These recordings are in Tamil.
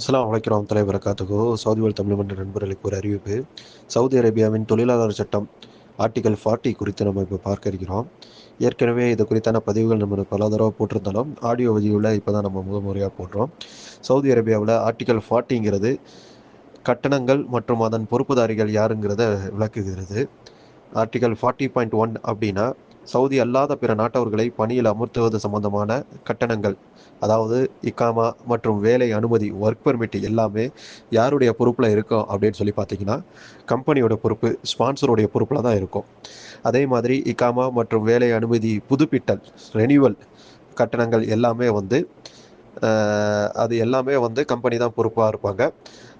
அஸ்லாம் வலைக்கிறோம் தலைவர் காத்துகோ சவுதி வாழ் தமிழ் மன்ற நண்பர்களுக்கு ஒரு அறிவிப்பு. சவுதி அரேபியாவின் தொழிலாளர் சட்டம் ஆர்டிகல் ஃபார்ட்டி குறித்து நம்ம இப்போ பார்க்க இருக்கிறோம். ஏற்கனவே இது குறித்தான பதிவுகள் நம்ம பல தடவை போட்டிருந்தாலும் ஆடியோ பதிவில் இப்போ தான் நம்ம முதல் முறையாக போடுறோம். சவுதி அரேபியாவில் ஆர்டிகல் ஃபார்ட்டிங்கிறது கட்டணங்கள் மற்றும் அதன் பொறுப்புதாரிகள் யாருங்கிறத விளக்குகிறது. ஆர்டிகல் ஃபார்ட்டி பாயிண்ட் ஒன் அப்படின்னா சவுதி அல்லாத பிற நாட்டவர்களை பணியில் அமர்த்துவது சம்பந்தமான கட்டணங்கள் அதாவது இக்காமா மற்றும் வேலை அனுமதி ஒர்க் பெர்மிட் எல்லாமே யாருடைய பொறுப்பில் இருக்கும் அப்படின்னு சொல்லி பார்த்தீங்கன்னா கம்பெனியோட பொறுப்பு ஸ்பான்சருடைய பொறுப்பில் தான் இருக்கும். அதே மாதிரி இக்காமா மற்றும் வேலை அனுமதி புதுப்பித்தல் ரெனியூவல் கட்டணங்கள் எல்லாமே வந்து அது எல்லாமே வந்து கம்பெனி தான் பொறுப்பாக இருப்பாங்க.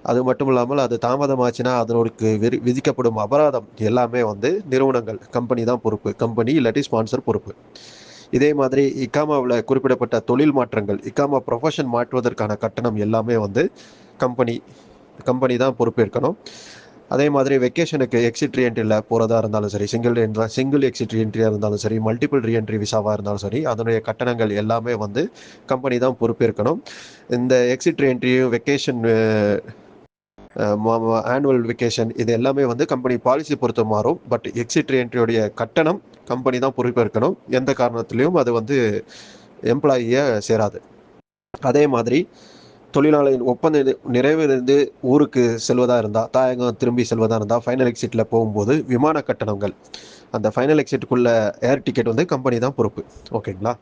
அது மட்டும் இல்லாமல் அது தாமதமாச்சுன்னா அதற்கு விரி விதிக்கப்படும் அபராதம் எல்லாமே வந்து நிறுவனங்கள் கம்பெனி தான் பொறுப்பு. கம்பெனி இல்லாட்டி ஸ்பான்சர் பொறுப்பு. இதே மாதிரி இக்காமாவில் குறிப்பிடப்பட்ட தொழில் மாற்றங்கள் இக்காமா ப்ரொஃபஷன் மாற்றுவதற்கான கட்டணம் எல்லாமே வந்து கம்பெனி கம்பெனி தான் பொறுப்பேற்கணும் அதே மாதிரி வெக்கேஷனுக்கு எக்ஸிட் ரீஎன்ட்ரியில் போகிறதா இருந்தாலும் சரி சிங்கிள் சிங்கிள் எக்ஸிட் ரீஎன்ட்ரியாக இருந்தாலும் சரி மல்டிபிள் ரீஎன்ட்ரி விசாவாக இருந்தாலும் சரி அதனுடைய கட்டணங்கள் எல்லாமே வந்து கம்பெனி தான் பொறுப்பேற்கணும். இந்த எக்ஸிட் ரீஎன்ட்ரியும் வெக்கேஷன் ஆனுவல் வெக்கேஷன் இது எல்லாமே வந்து கம்பெனி பாலிசி பொறுத்து மாறும். பட் எக்ஸிட் ரீஎன்ட்ரியோடைய கட்டணம் கம்பெனி தான் பொறுப்பேற்கணும். எந்த காரணத்துலேயும் அது வந்து எம்ப்ளாயியை சேராது. அதே மாதிரி தொழிலாளர் ஒப்பந்த நி- நிறைவிலிருந்து ஊருக்கு செல்வதாக இருந்தால் தாயகம் திரும்பி செல்வதாக இருந்தால் ஃபைனல் எக்ஸிட்டில் போகும்போது விமான கட்டணங்கள். அந்த ஃபைனல் எக்ஸிட்டுக்குள்ள ஏர் டிக்கெட் வந்து கம்பெனி தான் பொறுப்பு. ஓகேங்களா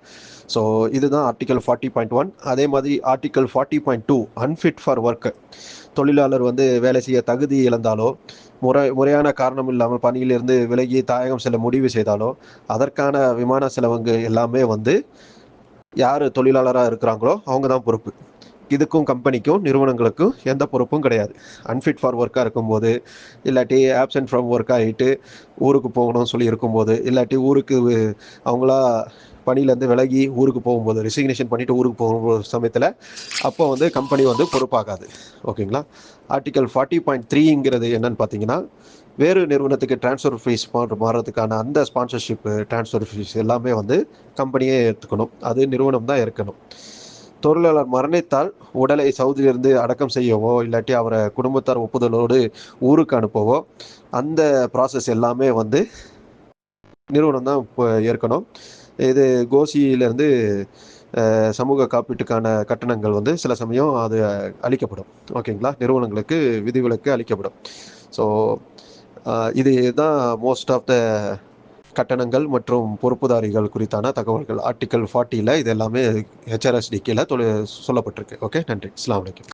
ஸோ இதுதான் ஆர்டிகல் ஃபார்ட்டி பாயிண்ட் ஒன் அதே மாதிரி article forty point two unfit for work தொழிலாளர் வந்து வேலை செய்ய தகுதி இழந்தாலோ முறை முறையான காரணம் இல்லாமல் பணியிலிருந்து விலகி தாயகம் செல்ல முடிவு செய்தாலோ அதற்கான விமான செலவுங்க எல்லாமே வந்து யார் தொழிலாளராக இருக்கிறாங்களோ அவங்க தான் பொறுப்பு. இதுக்கும் கம்பெனிக்கும் நிறுவனங்களுக்கும் எந்த பொறுப்பும் கிடையாது. அன்ஃபிட் ஃபார் ஒர்க்காக இருக்கும்போது இல்லாட்டி ஆப்சென்ட் ஃப்ரம் ஒர்க் ஆகிட்டு ஊருக்கு போகணும்னு சொல்லி இருக்கும்போது இல்லாட்டி ஊருக்கு அவங்களா பணியிலேருந்து விலகி ஊருக்கு போகும்போது ரிசிக்னேஷன் பண்ணிவிட்டு ஊருக்கு போகும்போது சமயத்தில் அப்போ வந்து கம்பெனி வந்து பொறுப்பாகாது. ஓகேங்களா? ஆர்டிகல் ஃபார்ட்டி பாயிண்ட் த்ரீங்கிறது என்னன்னு பார்த்தீங்கன்னா வேறு நிறுவனத்துக்கு டிரான்ஸ்ஃபர் ஃபீஸ் மாறுறதுக்கான அந்த ஸ்பான்சர்ஷிப்பு டிரான்ஸ்ஃபர் ஃபீஸ் எல்லாமே வந்து கம்பெனியே ஏற்றுக்கணும் அது நிறுவனம் தான் இருக்கணும் தொழிலாளர் மரணித்தால் உடலை சவுதியிலிருந்து அடக்கம் செய்யவோ இல்லாட்டி அவரை குடும்பத்தார் ஒப்புதலோடு ஊருக்கு அனுப்பவோ அந்த ப்ராசஸ் எல்லாமே வந்து நிறுவனம் தான் இப்போ ஏற்கணும். இது கோசியிலேருந்து சமூக காப்பீட்டுக்கான கட்டணங்கள் வந்து சில சமயம் அது அளிக்கப்படும். ஓகேங்களா? நிறுவனங்களுக்கு விதிவிலக்கு அளிக்கப்படும். ஸோ இது தான் மோஸ்ட் ஆஃப் த கட்டணங்கள் மற்றும் பொறுப்புதாரிகள் குறித்தான தகவல்கள் ஆர்டிக்கல் ஃபார்ட்டியில் இது எல்லாமே ஹெச்ஆர்எஸ்டி கீழே தொழில் சொல்லப்பட்டிருக்கு. ஓகே நன்றி. அஸ்ஸலாமு வலைக்கம்